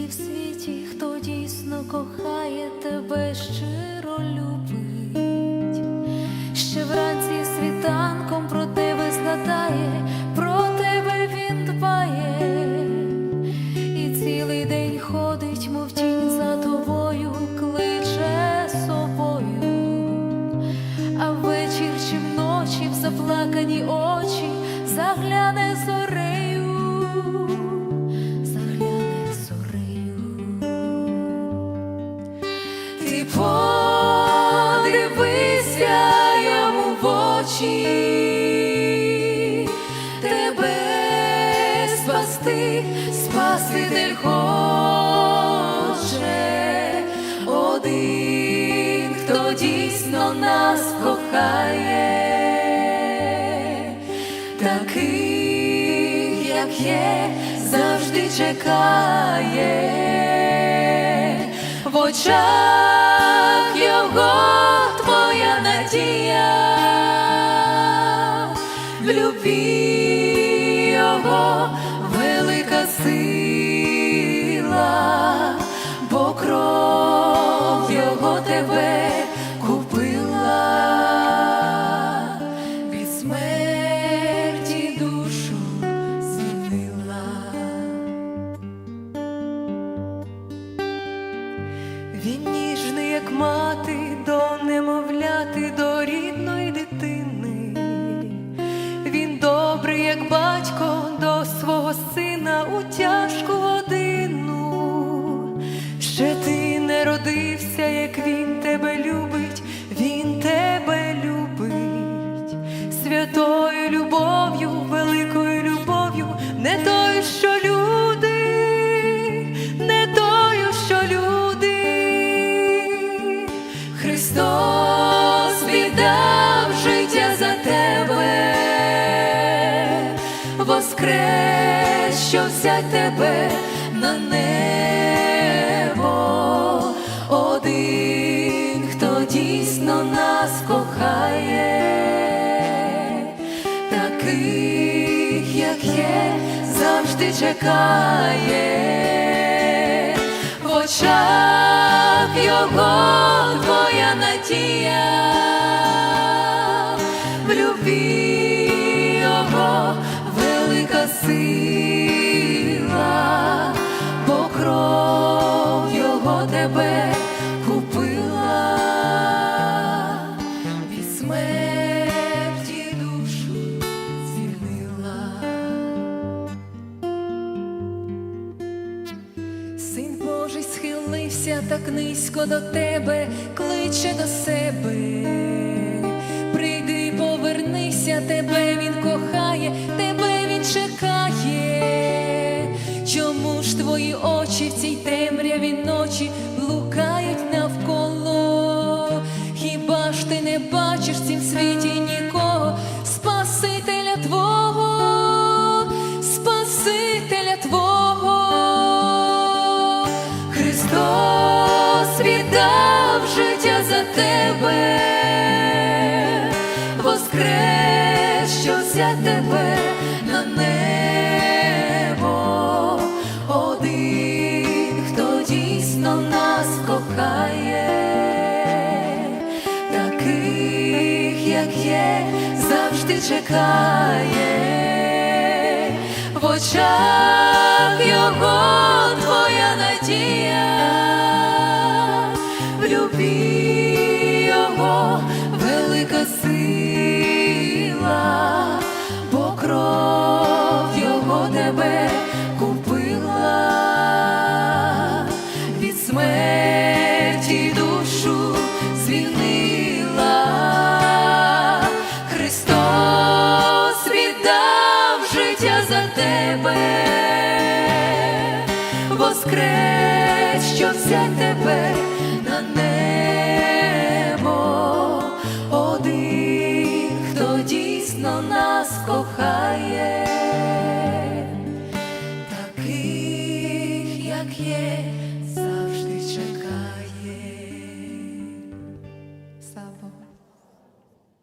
тільки в світі, хто дійсно кохає тебе, щиро любить, ще вранці світанком про те. Спасти, Спаситель хоче, один, хто дійсно нас кохає, таких, як є, завжди чекає. В очах його ніжний, як мати, до немовляти, до рідної дитини. Він добрий, як батько, до свого сина у тяжку воскрес, тебе на небо, один, хто дійсно нас кохає, таких, як є, завжди чекає. В очах його твоя надія, схилився так низько до тебе, кличе до себе. Прийди, повернися, тебе він кохає, тебе він чекає. Чому ж твої очі в цій темряві ночі блукають навколо? Хіба ж ти не бачиш в цім світі нікого, воскрес, тебе на небо, один, хто дійсно нас кохає, таких, як є, завжди чекає. В очах його твоя надія, тебе, воскрес, що все тебе на небо, один, хто дійсно нас кохає, таких, як є.